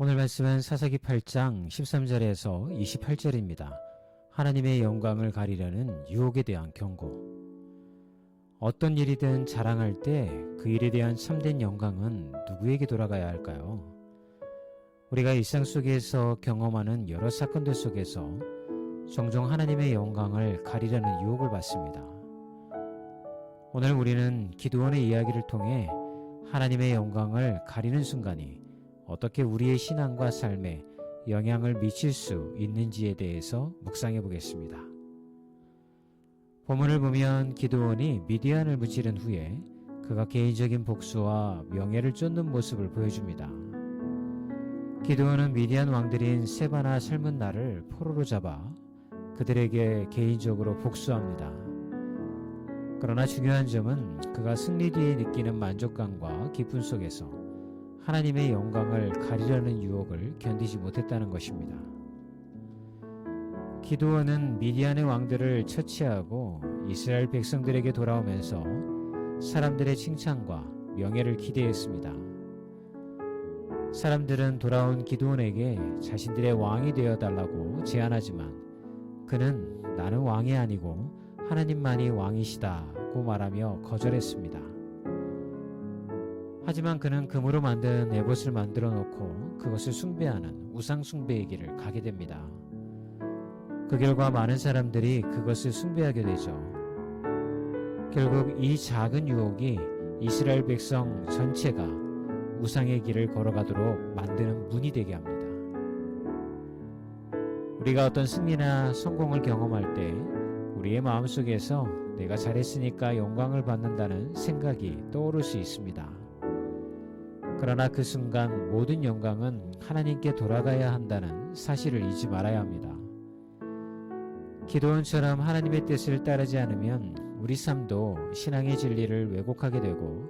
오늘 말씀은 사사기 8장 13절에서 28절입니다. 하나님의 영광을 가리려는 유혹에 대한 경고. 어떤 일이든 자랑할 때 그 일에 대한 참된 영광은 누구에게 돌아가야 할까요? 우리가 일상 속에서 경험하는 여러 사건들 속에서 종종 하나님의 영광을 가리려는 유혹을 받습니다. 오늘 우리는 기도원의 이야기를 통해 하나님의 영광을 가리는 순간이 어떻게 우리의 신앙과 삶에 영향을 미칠 수 있는지에 대해서 묵상해 보겠습니다. 본문을 보면 기도원이 미디안을 무찌른 후에 그가 개인적인 복수와 명예를 쫓는 모습을 보여줍니다. 기도원은 미디안 왕들인 세바나 살문나를 포로로 잡아 그들에게 개인적으로 복수합니다. 그러나 중요한 점은 그가 승리 뒤에 느끼는 만족감과 기쁨 속에서 하나님의 영광을 가리려는 유혹을 견디지 못했다는 것입니다. 기도원은 미디안의 왕들을 처치하고 이스라엘 백성들에게 돌아오면서 사람들의 칭찬과 명예를 기대했습니다. 사람들은 돌아온 기도원에게 자신들의 왕이 되어 달라고 제안하지만 그는 나는 왕이 아니고 하나님만이 왕이시다고 말하며 거절했습니다. 하지만 그는 금으로 만든 에봇을 만들어 놓고 그것을 숭배하는 우상 숭배의 길을 가게 됩니다. 그 결과 많은 사람들이 그것을 숭배하게 되죠. 결국 이 작은 유혹이 이스라엘 백성 전체가 우상의 길을 걸어가도록 만드는 문이 되게 합니다. 우리가 어떤 승리나 성공을 경험할 때 우리의 마음속에서 내가 잘했으니까 영광을 받는다는 생각이 떠오를 수 있습니다. 그러나 그 순간 모든 영광은 하나님께 돌아가야 한다는 사실을 잊지 말아야 합니다. 기도원처럼 하나님의 뜻을 따르지 않으면 우리 삶도 신앙의 진리를 왜곡하게 되고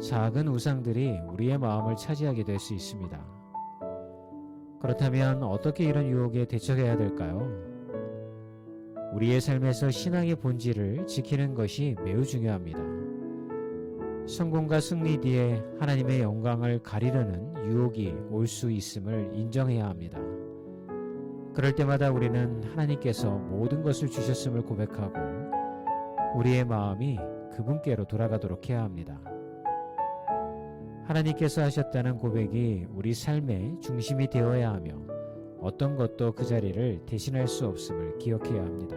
작은 우상들이 우리의 마음을 차지하게 될 수 있습니다. 그렇다면 어떻게 이런 유혹에 대처해야 될까요? 우리의 삶에서 신앙의 본질을 지키는 것이 매우 중요합니다. 성공과 승리 뒤에 하나님의 영광을 가리려는 유혹이 올 수 있음을 인정해야 합니다. 그럴 때마다 우리는 하나님께서 모든 것을 주셨음을 고백하고 우리의 마음이 그분께로 돌아가도록 해야 합니다. 하나님께서 하셨다는 고백이 우리 삶의 중심이 되어야 하며 어떤 것도 그 자리를 대신할 수 없음을 기억해야 합니다.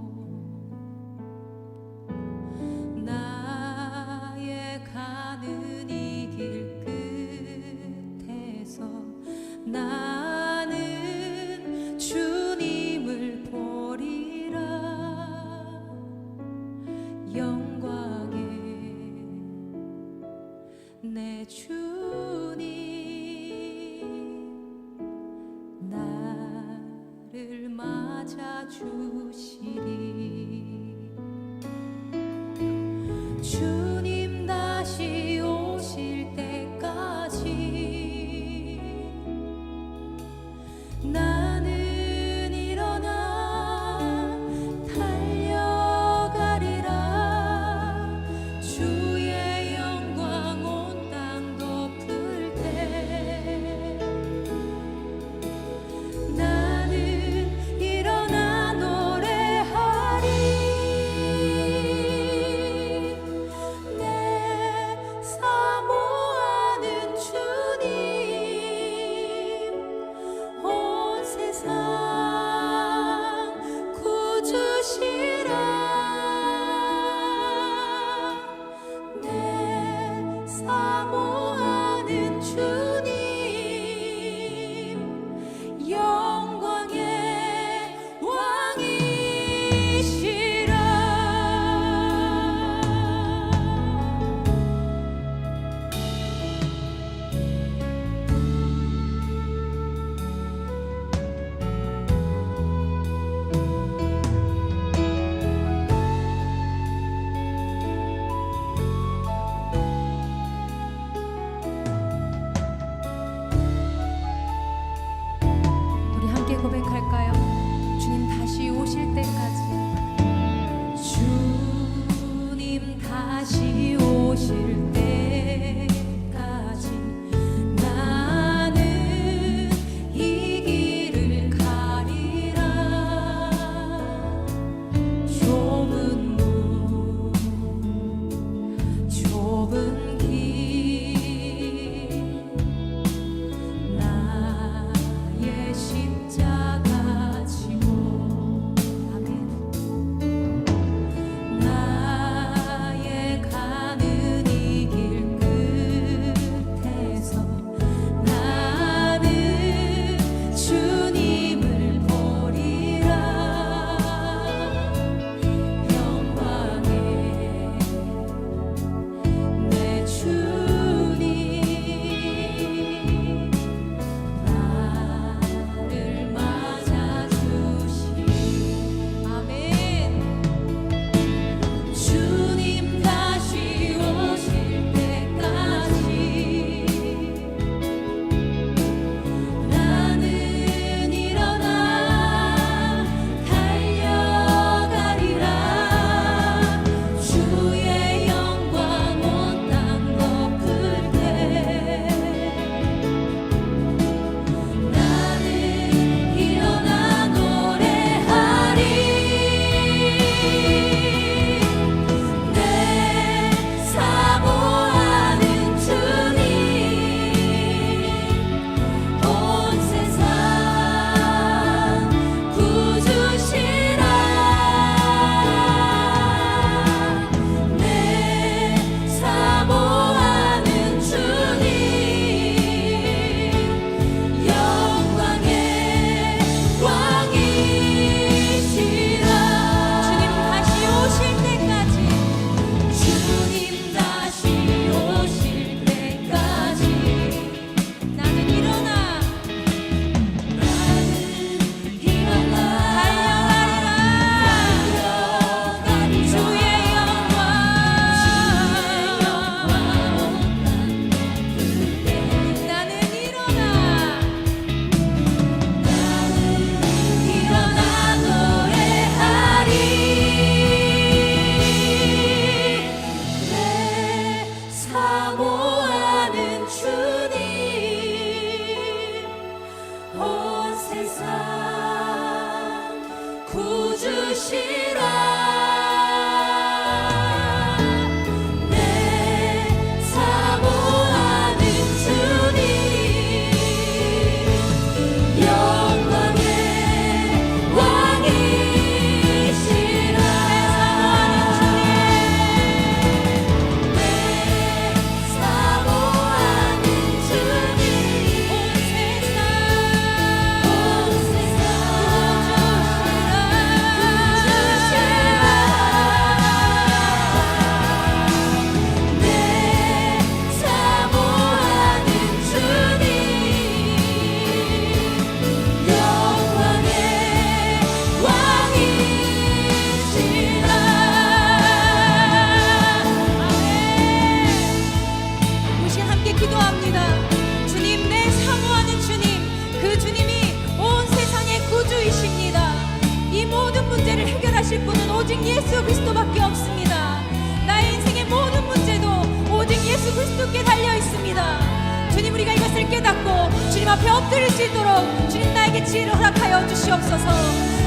앞에 엎드릴 수 있도록 주님 나에게 지혜를 허락하여 주시옵소서.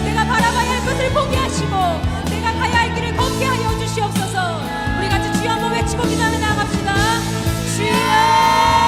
내가 바라봐야 할 것을 보게 하시고 내가 가야 할 길을 걷게 하여 주시옵소서. 우리 같이 주여 한번 외치고 기도하며 나갑시다. 주여!